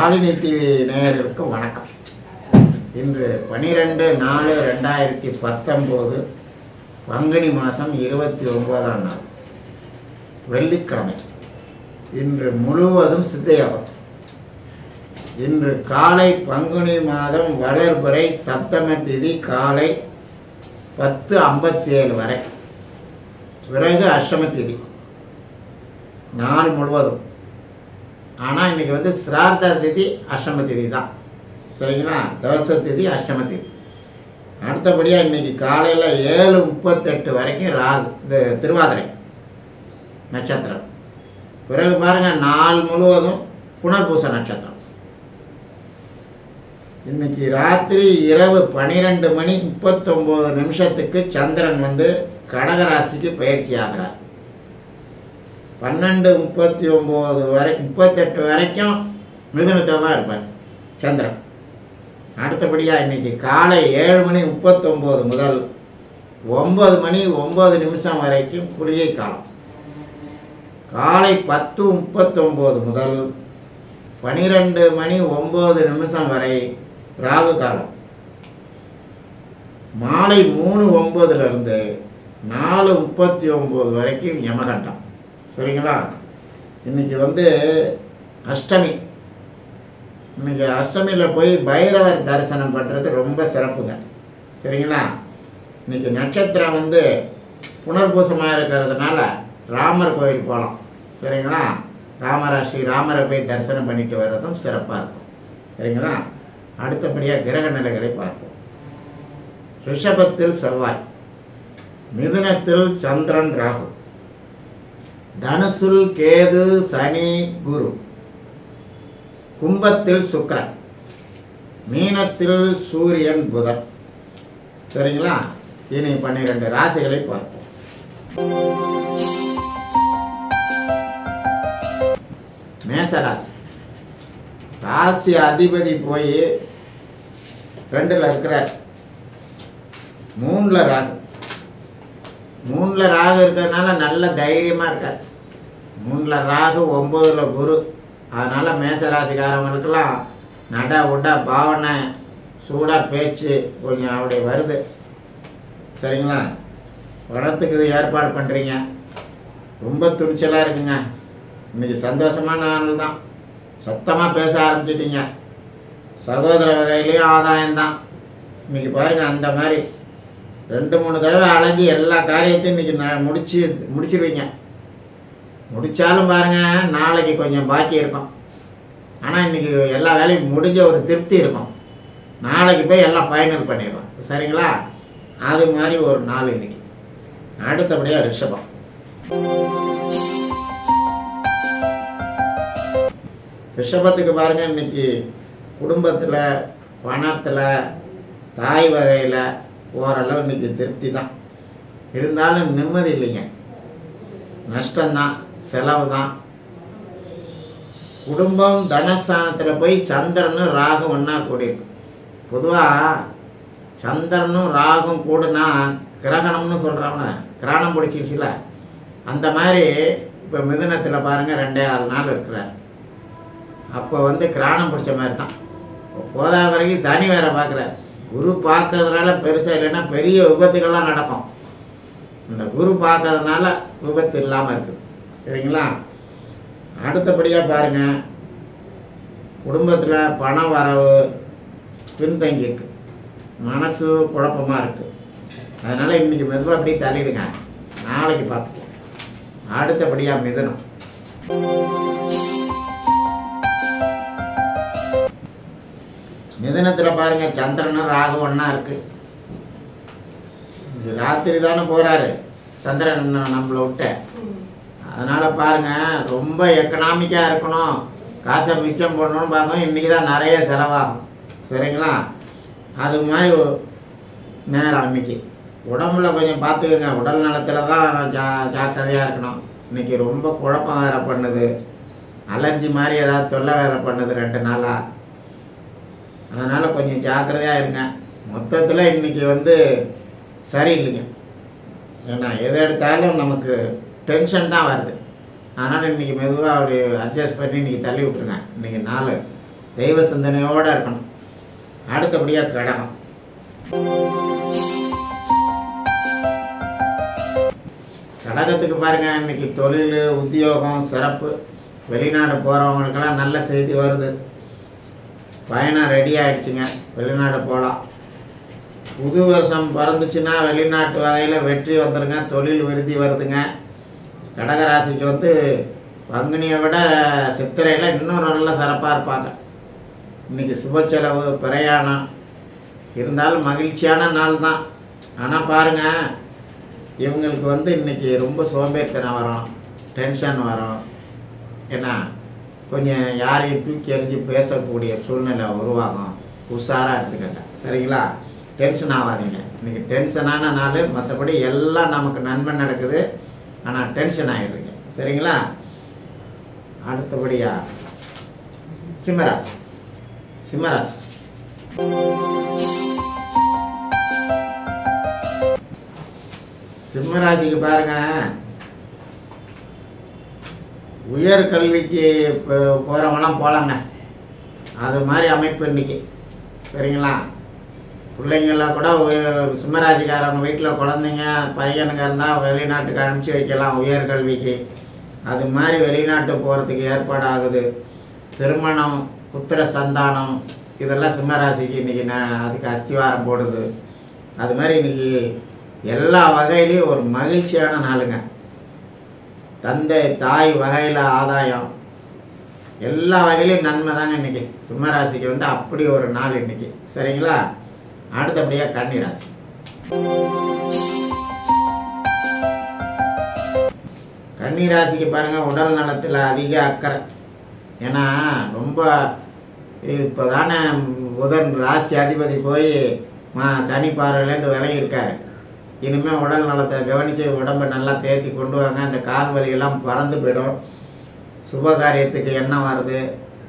காலினி TV நேயர்களுக்கும் வணக்கம். இன்று பனிரெண்டு நாலு ரெண்டாயிரத்தி பத்தொம்போது பங்குனி மாதம் இருபத்தி ஒன்பதாம் நாள். வெள்ளிக்கிழமை. இன்று முழுவதும் சித்தயோகம் இன்று காலை பங்குனி மாதம் வளர்புரை சப்தம திதி காலை பத்து ஐம்பத்தி ஏழு வரை. பிறகு அஷ்டம திதி. நாள் முழுவதும். ஆனால் இன்னைக்கு வந்து சிரார்த்த திதி அஷ்டம திதி தான் சரிங்களா? தவச திதி அஷ்டம திதி. அடுத்தபடியாக இன்னைக்கு காலையில் ஏழு முப்பத்தெட்டு வரைக்கும் ரா இது திருவாதிரை நட்சத்திரம். பிறகு பாருங்கள் நாள் முழுவதும் புனர்பூச நட்சத்திரம். இன்னைக்கு ராத்திரி இரவு பன்னிரெண்டு மணி முப்பத்தொம்போது நிமிஷத்துக்கு சந்திரன் வந்து கடகராசிக்கு பயிற்சி ஆகிறார். பன்னெண்டு முப்பத்தி ஒம்பது வரை முப்பத்தெட்டு வரைக்கும் மிதுனத்தில் தான் இருப்பார் சந்திரன். அடுத்தபடியாக இன்னைக்கு காலை ஏழு மணி முப்பத்தொம்போது முதல் ஒம்பது மணி ஒம்பது நிமிஷம் வரைக்கும் குளிகை காலம். காலை பத்து முப்பத்தொம்போது முதல் பனிரெண்டு மணி ஒம்பது நிமிஷம் வரை ராகு காலம். மாலை மூணு ஒம்பதுலேருந்து நாலு முப்பத்தி ஒம்பது வரைக்கும் யமகண்டம். சரிங்களா? இன்னைக்கு வந்து அஷ்டமி. இன்னைக்கு அஷ்டமியில் போய் பைரவர் தரிசனம் பண்ணுறது ரொம்ப சிறப்புங்க. சரிங்களா? இன்னைக்கு நட்சத்திரம் வந்து புனர்பூசமாக இருக்கிறதுனால ராமர் கோயில் போகலாம் சரிங்களா? ராமராசி ராமரை போய் தரிசனம் பண்ணிட்டு வர்றதும் சிறப்பாக இருக்கும். சரிங்களா? அடுத்தபடியாக கிரக நிலைகளை பார்ப்போம். ரிஷபத்தில் செவ்வாய் மிதுனத்தில் சந்திரன் ராகு. தனுசுல் கேது சனி குரு. கும்பத்தில் சுக்கரன். மீனத்தில் சூரியன் புதன். சரிங்களா? இனி பன்னிரெண்டு ராசிகளை பார்ப்போம். மேசராசி. ராசி அதிபதி போய் ரெண்டில் இருக்கிறார். மூணில் ராகு. மூணில் ராகு இருக்கிறதுனால நல்ல தைரியமாக இருக்கார். மூணில் ராகு ஒம்பதில் குரு. அதனால் மேசராசிக்காரவங்களுக்கெல்லாம் நட உட பாவனை சூடாக பேச்சு கொஞ்சம் அப்படி வருது. சரிங்களா? பணத்துக்கு இது ஏற்பாடு பண்ணுறீங்க ரொம்ப துணிச்சலாக இருக்குங்க. இன்னைக்கு சந்தோஷமான நாள் தான். சத்தமாக பேச ஆரம்பிச்சிட்டிங்க. சகோதர வகையிலையும் ஆதாயம்தான் இன்னைக்கு பாருங்கள் அந்த மாதிரி ரெண்டு மூணு தடவை அலைஞ்சி எல்லா காரியத்தையும் இன்னைக்கு நான் முடிச்சு முடிச்சிருவீங்க. முடித்தாலும் பாருங்கள் நாளைக்கு கொஞ்சம் பாக்கி இருக்கும். ஆனால் இன்றைக்கி எல்லா வேலையும் முடிஞ்ச ஒரு திருப்தி இருக்கும். நாளைக்கு போய் எல்லாம் ஃபைனல் பண்ணிடுவோம். சரிங்களா? அது மாதிரி ஒரு நாள் இன்றைக்கி அடுத்தபடியாக ரிஷபம். ரிஷபத்துக்கு பாருங்கள் இன்னைக்கு குடும்பத்தில் பணத்தில் தாய் வகையில் ஓரளவு இன்றைக்கி திருப்தி தான் இருந்தாலும் நிம்மதி இல்லைங்க. நஷ்டம்தான் செலவு தான் குடும்பம் தனஸ்தானத்தில் போய் சந்திரனும் ராகும் ஒன்றா கூடியிருக்கும் பொதுவாக சந்திரனும் ராகும் கூடுனா கிரகணம்னு சொல்கிறவன கிரகணம் பிடிச்சிருச்சுல அந்த மாதிரி இப்போ மிதுனத்தில் பாருங்கள் ரெண்டே ஆறு நாள் இருக்கிறார். அப்போ வந்து கிராணம் பிடிச்ச மாதிரி தான் போதா வரைக்கும் சனி வேற பார்க்குறாரு குரு பார்க்கறதுனால பெருசாக இல்லைன்னா பெரிய விபத்துகள்லாம் நடக்கும். இந்த குரு பார்க்கறதுனால விபத்து இல்லாமல் இருக்குது சரிங்களா? அடுத்தபடியாக பாருங்கள் குடும்பத்தில் பண வரவு பின்தங்கி இருக்கு மனசு குழப்பமாக இருக்குது அதனால் இன்றைக்கி மெதுவாக அப்படியே தள்ளிடுங்க. நாளைக்கு பார்த்துக்கோ அடுத்தபடியாக மிதனம். மிதனத்தில் பாருங்கள் சந்திரனும் ராகு ஒன்றா இருக்குது இது ராத்திரி தானே போகிறாரு சந்திரன் நம்மளை விட்ட. அதனால் பாருங்கள் ரொம்ப எக்கனாமிக்காக இருக்கணும். காசை மிச்சம் பண்ணணும்னு பார்க்கணும் இன்றைக்கி தான் நிறைய செலவாகும். சரிங்களா? அது மாதிரி நேரம் இன்றைக்கி உடம்புல கொஞ்சம் பார்த்துக்கோங்க. உடல் நலத்தில் தான் ஜா ஜாக்கிரதையாக இருக்கணும். இன்றைக்கி ரொம்ப குழப்பம் வேறு பண்ணுது. அலர்ஜி மாதிரி ஏதாவது தொல்லை வேறு பண்ணுது ரெண்டு நாளாக அதனால் கொஞ்சம் ஜாக்கிரதையாக இருங்க. மொத்தத்தில் இன்றைக்கி வந்து சரியில்லைங்க. ஏன்னா எதை எடுத்தாலும் நமக்கு டென்ஷன் தான் வருது. அதனால் இன்றைக்கி மெதுவாக அப்படி அட்ஜஸ்ட் பண்ணி இன்றைக்கி தள்ளி விட்ருங்க இன்றைக்கி நாள் தெய்வ சிந்தனையோடு இருக்கணும். அடுத்தபடியாக கடகம். கடகத்துக்கு பாருங்கள் இன்னைக்கு தொழில் உத்தியோகம் சிறப்பு. வெளிநாடு போகிறவங்களுக்கெல்லாம் நல்ல செய்தி வருது. பயணம் ரெடி ஆகிடுச்சுங்க வெளிநாடு போகலாம் புது வருஷம் பிறந்துச்சுன்னா வெளிநாட்டு வகையில் வெற்றி வந்துருங்க. தொழில் விருதி வருதுங்க. கடகராசிக்கு வந்து பங்குனியை விட சித்திரையில் இன்னும் நல்ல சிறப்பாக இருப்பாங்க. இன்னைக்கு சுப செலவு பிரயாணம். இருந்தாலும் மகிழ்ச்சியான நாள் தான். ஆனால் பாருங்கள் இவங்களுக்கு வந்து இன்றைக்கி ரொம்ப சோம்பேறித்தனம் வரும். டென்ஷன் வரும். ஏன்னா கொஞ்சம் யாரையும் தூக்கி எறிஞ்சு பேசக்கூடிய சூழ்நிலை உருவாகும். உஷாராக இருந்துக்கங்க. சரிங்களா? டென்ஷன் ஆகாதீங்க. இன்னைக்கு டென்ஷனான நாள் மற்றபடி எல்லாம் நமக்கு நன்மை நடக்குது. ஆனால் டென்ஷன் ஆகிடுறீங்க சரிங்களா? அடுத்தபடியா சிம்மராசி. சிம்மராசி. சிம்மராசிக்கு பாருங்க. உயர் கல்விக்கு இப்போ போகிறவங்களாம் போகலாங்க அது மாதிரி அமைப்பு இன்னைக்கு. சரிங்களா? பிள்ளைங்கள்லாம் கூட உய- சிம்மராசிக்காரங்க வீட்டில் குழந்தைங்க பையனுங்க இருந்தால் வெளிநாட்டுக்கு அனுப்பிச்சி வைக்கலாம் உயர்கல்விக்கு. அது மாதிரி வெளிநாட்டு போகிறதுக்கு ஏற்பாடு ஆகுது திருமணம் புத்திர சந்தானம் இதெல்லாம் சிம்மராசிக்கு இன்றைக்கி நான் அதுக்கு அஸ்திவாரம் போடுது. அது மாதிரி இன்றைக்கி எல்லா வகையிலையும் ஒரு மகிழ்ச்சியான நாளுங்க. தந்தை தாய் வகையில் ஆதாயம். எல்லா வகையிலையும் நன்மை தாங்க இன்னைக்கு. சிம்மராசிக்கு வந்து அப்படி ஒரு நாள் இன்னைக்கு. சரிங்களா? அடுத்தபடியாக கன்னிராசி கன்னிராசிக்கு பாருங்கள் உடல் நலத்தில் அதிக அக்கறை. ஏன்னா ரொம்ப இப்போ தானே புதன் ராசி அதிபதி போய் மா சனி பார்வையிலேருந்து விலகியிருக்காரு இனிமேல் உடல் நலத்தை கவனித்து உடம்பை நல்லா தேத்தி கொண்டு வாங்க. அந்த கால் வலியெல்லாம் பறந்து போயிடும். சுப காரியத்துக்கு எண்ணம் வருது?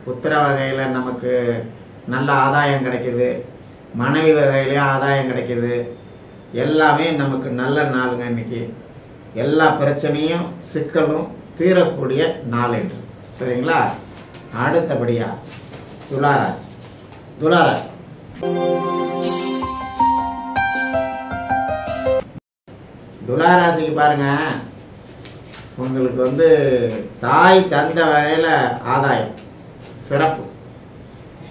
புத்திர வகையில் நமக்கு நல்ல ஆதாயம் கிடைக்குது. மனைவி வகையிலையும் ஆதாயம் கிடைக்குது. எல்லாமே நமக்கு நல்ல நாளுங்க இன்றைக்கி எல்லா பிரச்சனையும் சிக்கலும் தீரக்கூடிய நாள் என்று சரிங்களா? அடுத்தபடியாக துளாராசி. துளாராசி. துளாராசிக்கு பாருங்க. உங்களுக்கு வந்து தாய் தந்த வகையில் ஆதாயம் சிறப்பு.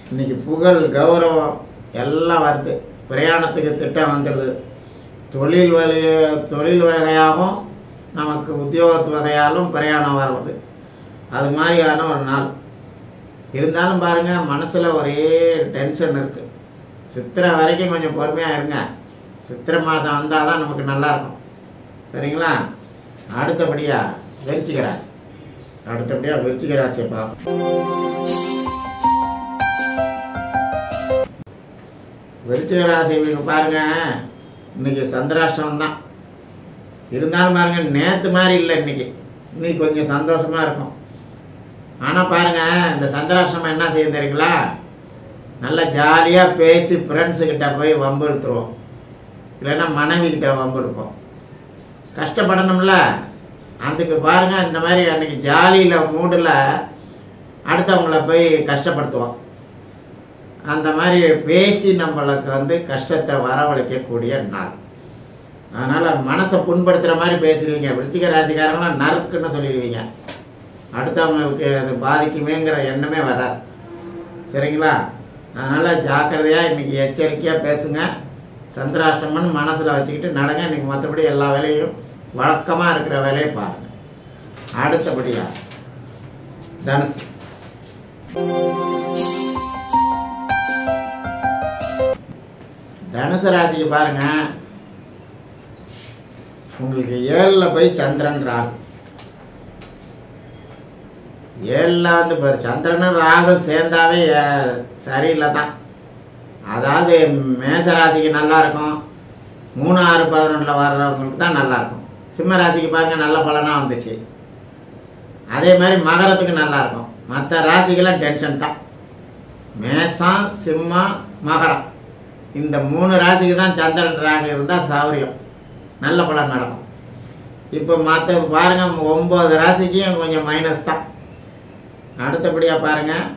இன்னைக்கு புகழ் கௌரவம் எல்லாம் வருது. பிரயாணத்துக்கு திட்டம் வந்துடுது. தொழில் வழி தொழில் வகையாகவும் நமக்கு உத்தியோகத்து வகையாலும் பிரயாணம் வருவது அது மாதிரியான ஒரு நாள். இருந்தாலும் பாருங்கள் மனசில் ஒரே டென்ஷன் இருக்குது சித்திரை வரைக்கும் கொஞ்சம் பொறுமையாக இருங்க. சித்திரை மாதம் வந்தால் தான் நமக்கு நல்லாயிருக்கும் சரிங்களா? அடுத்தபடியாக விருச்சிக ராசி. அடுத்தபடியாக விருச்சிக ராசியை பார்ப்போம் விருச்சிக ராசி இவங்க பாருங்க இன்னைக்கு சந்திராஷ்டமம் தான். இருந்தாலும் பாருங்க நேற்று மாதிரி இல்லை இன்னைக்கு. இன்னைக்கு கொஞ்சம் சந்தோஷமா இருக்கும். ஆனால் பாருங்க இந்த சந்திராஷ்டமம் என்ன செய்ய தெரியுங்களா? நல்லா ஜாலியாக பேசி ஃப்ரெண்ட்ஸுக்கிட்ட போய் வம்பு எடுத்துருவோம் இல்லைன்னா மனைவிக்கிட்ட வம்பு எடுப்போம் கஷ்டப்படணும்ல? அதுக்கு பாருங்க இந்த மாதிரி அன்னைக்கு ஜாலியில் மூடில் அடுத்தவங்கள போய் கஷ்டப்படுத்துவோம். அந்த மாதிரி பேசி நம்மளுக்கு வந்து கஷ்டத்தை வரவழைக்கக்கூடிய நாள். அதனால் மனசை புண்படுத்துகிற மாதிரி பேசிடுவீங்க. விருச்சிக ராசிக்காரங்களாம் நறுக்குன்னு சொல்லிடுவீங்க. அடுத்தவங்களுக்கு அது பாதிக்குமேங்கிற எண்ணமே வராது. சரிங்களா? அதனால் ஜாக்கிரதையாக இன்றைக்கி எச்சரிக்கையாக பேசுங்கள் சந்திராஷ்டமன் மனசில் வச்சுக்கிட்டு நடங்க இன்றைக்கி மற்றபடி எல்லா வேலையும் வழக்கமாக இருக்கிற வேலையை பாருங்கள் அடுத்தபடியாக தனுசு. தனுசு ராசிக்கு பாருங்க. உங்களுக்கு ஏழில் போய் சந்திரன் ராகு. ஏழில் வந்து பாரு சந்திரனும் ராகு சேர்ந்தாவே சரியில்லை தான் அதாவது மேச ராசிக்கு மூணு ஆறு பதினொன்றில் வர்றவங்களுக்கு தான் நல்லாயிருக்கும். சிம்ம ராசிக்கு பாருங்கள் நல்ல பலனாக வந்துச்சு. அதே மாதிரி மகரத்துக்கு நல்லாயிருக்கும். மற்ற ராசிக்கெல்லாம் டென்ஷன் தான். மேசம் சிம்மம் மகரம். இந்த மூணு ராசிக்கு தான் சந்திரன் ராகு இருந்தால் சௌரியம். நல்ல பலன் நடக்கும். இப்போ மற்ற பாருங்க ஒம்பது ராசிக்கும் கொஞ்சம் மைனஸ் தான். அடுத்தபடியாக பாருங்கள்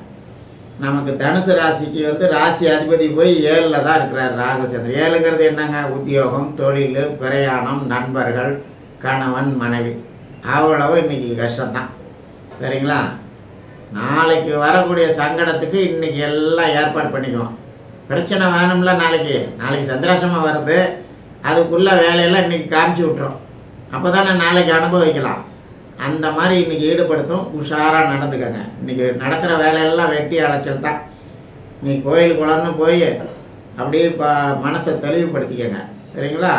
நமக்கு தனுசு ராசிக்கு வந்து ராசி அதிபதி போய் ஏழில் தான் இருக்கிறார் ராகச்சந்திரன். ஏழுங்கிறது என்னங்க? உத்தியோகம் தொழில் பிரயாணம் நண்பர்கள் கணவன் மனைவி. அவ்வளவு இன்றைக்கி கஷ்டம்தான். சரிங்களா? நாளைக்கு வரக்கூடிய சங்கடத்துக்கு இன்றைக்கி எல்லாம் ஏற்பாடு பண்ணிக்குவோம். பிரச்சனை வேணும்ல நாளைக்கு. நாளைக்கு சந்திராசமாக வருது. அதுக்குள்ள வேலையெல்லாம் இன்னைக்கு காமிச்சு விட்டுரும். அப்போ தானே நாளைக்கு அனுபவிக்கலாம். அந்த மாதிரி இன்னைக்கு ஈடுபடுத்தும் உஷாராக நடந்துக்கங்க. இன்னைக்கு நடக்கிற வேலையெல்லாம் வெட்டி அலைச்சல் தான். நீ கோயில் குளம்னு போய் அப்படியே ப மனசை தெளிவுபடுத்திக்கங்க. சரிங்களா?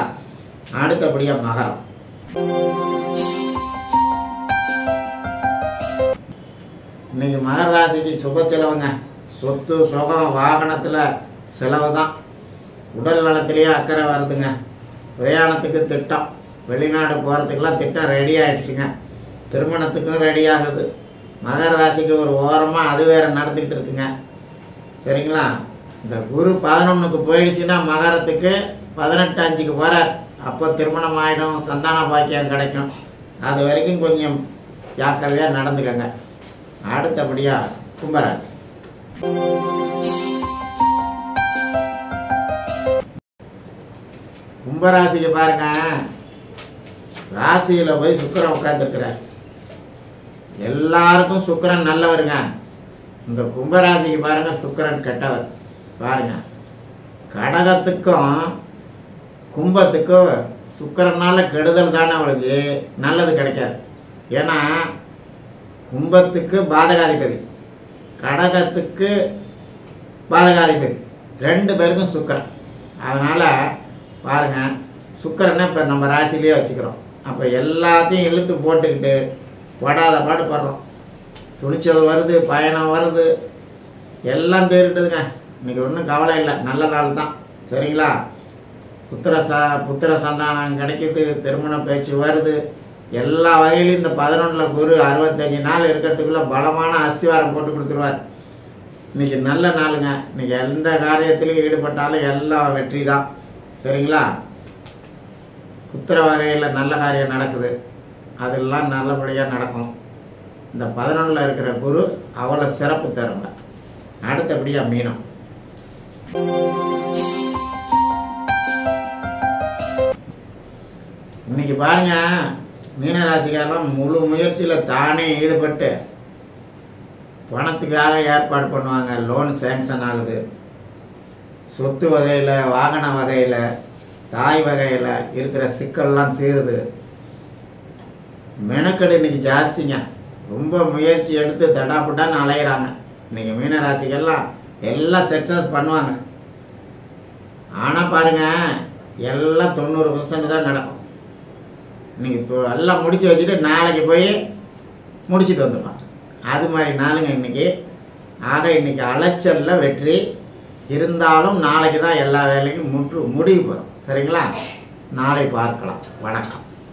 அடுத்தபடியாக மகரம். இன்னைக்கு மகர ராசிக்கு சுப செலவுங்க. சொத்து சுகம் வாகனத்தில் செலவு தான். உடல் நலத்திலேயே அக்கறை வருதுங்க. பிரயாணத்துக்கு திட்டம். வெளிநாடு போகிறதுக்கெல்லாம் திட்டம் ரெடி ஆகிடுச்சுங்க திருமணத்துக்கும் ரெடி ஆகுது. மகர ராசிக்கு ஒரு ஓரமாக அது வேறு நடந்துக்கிட்டு இருக்குங்க. சரிங்களா? இந்த குரு பதினொன்றுக்கு போயிடுச்சுன்னா மகரத்துக்கு பதினெட்டு அஞ்சுக்கு போகிறார் அப்போ திருமணம் ஆகிடும் சந்தான பாக்கியம் கிடைக்கும். அது வரைக்கும் கொஞ்சம் ஜாக்கிரதையாக நடந்துக்கங்க. அடுத்தபடியாக கும்பராசி. கும்பராசிக்கு பாருங்க. ராசியில் போய் சுக்கரம் உட்காந்துருக்கிறார் எல்லாருக்கும் சுக்கரன் நல்லவருங்க. இந்த கும்பராசிக்கு பாருங்க சுக்கரன் கெட்டவர். பாருங்க. கடகத்துக்கும் கும்பத்துக்கும் சுக்கரனால் கெடுதல் தானே அவளுக்கு. நல்லது கிடைக்காது. ஏன்னா கும்பத்துக்கு பாதகாதிபதி. கடகத்துக்கு பாதகாதிபதி. ரெண்டு பேருக்கும் சுக்கிரன். அதனால் பாருங்க சுக்கரனை இப்போ நம்ம ராசிலேயே வச்சுக்கிறோம். அப்போ எல்லாத்தையும் இழுத்து போட்டுக்கிட்டு படாத பாடுபடுறோம். துணிச்சல் வருது பயணம் வருது. எல்லாம் தேறிட்டுதுங்க. இன்னைக்கு ஒன்றும் கவலை இல்லை. நல்ல நாள் தான். சரிங்களா? புத்திர ச புத்திர சந்தானம் கிடைக்கிது. திருமண பேச்சு வருது. எல்லா வகையிலும் இந்த பதினொன்றில் குரு அறுபத்தஞ்சு நாள் இருக்கிறதுக்குள்ளே பலமான அஸ்திவாரம் போட்டு கொடுத்துருவார். இன்னைக்கு நல்ல நாளுங்க. இன்னைக்கு எந்த காரியத்திலையும் ஈடுபட்டாலும் எல்லாம் வெற்றி தான் சரிங்களா? புத்திர வகையில் நல்ல காரியம் நடக்குது. அதெல்லாம் நல்லபடியாக நடக்கும். இந்த பதினொன்றில் இருக்கிற குரு அவ்வளோ சிறப்பு தருங்க அடுத்தபடியாக மீனம். இன்னைக்கு பாருங்க மீனராசிக்காரெல்லாம் முழு முயற்சியில் தானே ஈடுபட்டு பணத்துக்காக ஏற்பாடு பண்ணுவாங்க. லோன் சேங்ஷன் ஆகுது. சொத்து வகையில் வாகன வகையில் தாய் வகையில் இருக்கிற சிக்கல்லாம் தீருது. மெனக்கடை இன்றைக்கி ஜாஸ்திங்க. ரொம்ப முயற்சி எடுத்து தடாப்புட்டான்னு அலையிறாங்க. இன்றைக்கி மீனராசிக்கெல்லாம் எல்லாம் சக்ஸஸ் பண்ணுவாங்க. ஆனால் பாருங்க எல்லாம் தொண்ணூறு பர்சன்ட் தான் நடக்கும். இன்னைக்கு எல்லாம் முடித்து வச்சுட்டு நாளைக்கு போய் முடிச்சுட்டு வந்துடுவாங்க அது மாதிரி நாளுங்க இன்னைக்கு. ஆக இன்னைக்கு அலைச்சலில் வெற்றி இருந்தாலும் நாளைக்கு தான் எல்லா வேலையும் முற்று முடிவு போகிறோம் சரிங்களா? நாளை பார்க்கலாம். வணக்கம்.